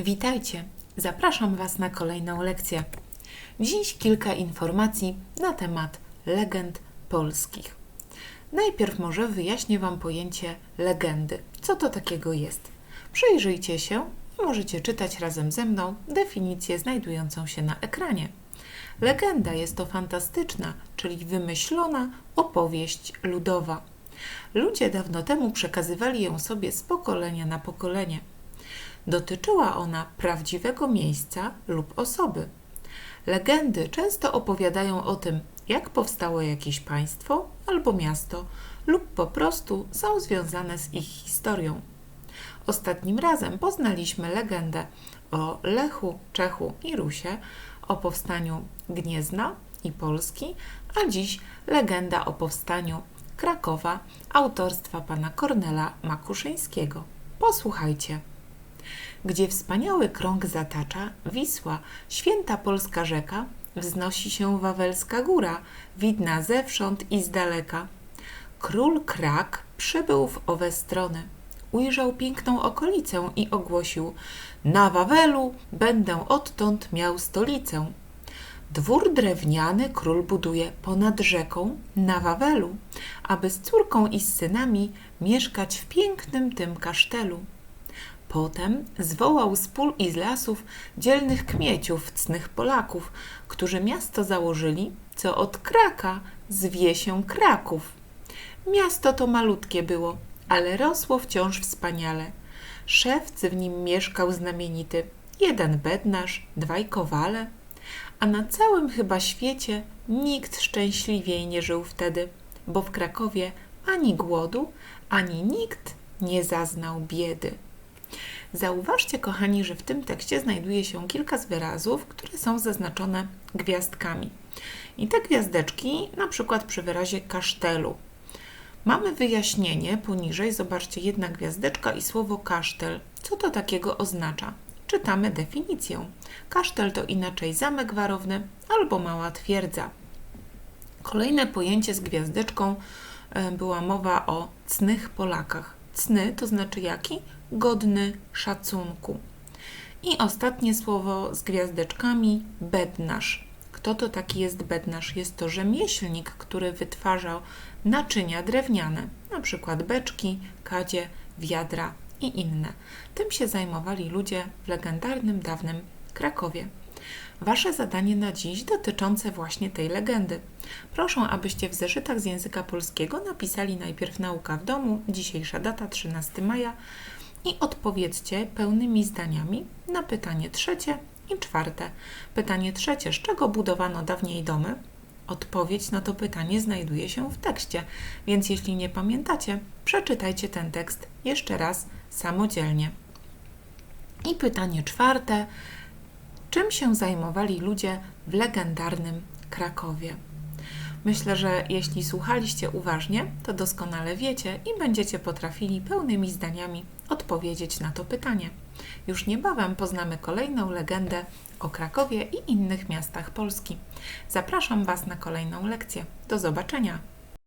Witajcie, zapraszam Was na kolejną lekcję. Dziś kilka informacji na temat legend polskich. Najpierw może wyjaśnię Wam pojęcie legendy. Co to takiego jest? Przyjrzyjcie się i możecie czytać razem ze mną definicję znajdującą się na ekranie. Legenda jest to fantastyczna, czyli wymyślona opowieść ludowa. Ludzie dawno temu przekazywali ją sobie z pokolenia na pokolenie. Dotyczyła ona prawdziwego miejsca lub osoby. Legendy często opowiadają o tym, jak powstało jakieś państwo albo miasto, lub po prostu są związane z ich historią. Ostatnim razem poznaliśmy legendę o Lechu, Czechu i Rusie, o powstaniu Gniezna i Polski, a dziś legenda o powstaniu Krakowa autorstwa pana Kornela Makuszyńskiego. Posłuchajcie. Gdzie wspaniały krąg zatacza Wisła, święta polska rzeka, wznosi się Wawelska góra, widna zewsząd i z daleka. Król Krak przybył w owe strony. Ujrzał piękną okolicę i ogłosił: Na Wawelu będę odtąd miał stolicę. Dwór drewniany król buduje ponad rzeką na Wawelu, aby z córką i z synami mieszkać w pięknym tym kasztelu. Potem zwołał z pól i z lasów dzielnych kmieciów, cnych Polaków, którzy miasto założyli, co od Kraka zwie się Kraków. Miasto to malutkie było, ale rosło wciąż wspaniale. Szewc w nim mieszkał znamienity, jeden bednarz, dwaj kowale, a na całym chyba świecie nikt szczęśliwiej nie żył wtedy, bo w Krakowie ani głodu, ani nikt nie zaznał biedy. Zauważcie, kochani, że w tym tekście znajduje się kilka z wyrazów, które są zaznaczone gwiazdkami. I te gwiazdeczki, na przykład przy wyrazie kasztelu. Mamy wyjaśnienie poniżej, zobaczcie, jedna gwiazdeczka i słowo kasztel. Co to takiego oznacza? Czytamy definicję. Kasztel to inaczej zamek warowny albo mała twierdza. Kolejne pojęcie z gwiazdeczką e, była mowa o cnych Polakach. Cny to znaczy jaki? godny szacunku. I ostatnie słowo z gwiazdeczkami bednarz. Kto to taki jest bednarz? Jest to rzemieślnik, który wytwarzał naczynia drewniane, na przykład beczki, kadzie, wiadra i inne. Tym się zajmowali ludzie w legendarnym dawnym Krakowie. Wasze zadanie na dziś dotyczące właśnie tej legendy. Proszę, abyście w zeszytach z języka polskiego napisali najpierw nauka w domu, dzisiejsza data 13 maja, i odpowiedzcie pełnymi zdaniami na pytanie trzecie i czwarte. Pytanie trzecie: z czego budowano dawniej domy? Odpowiedź na to pytanie znajduje się w tekście, więc jeśli nie pamiętacie, przeczytajcie ten tekst jeszcze raz samodzielnie. I pytanie czwarte: czym się zajmowali ludzie w legendarnym Krakowie? Myślę, że jeśli słuchaliście uważnie, to doskonale wiecie i będziecie potrafili pełnymi zdaniami odpowiedzieć na to pytanie. Już niebawem poznamy kolejną legendę o Krakowie i innych miastach Polski. Zapraszam Was na kolejną lekcję. Do zobaczenia!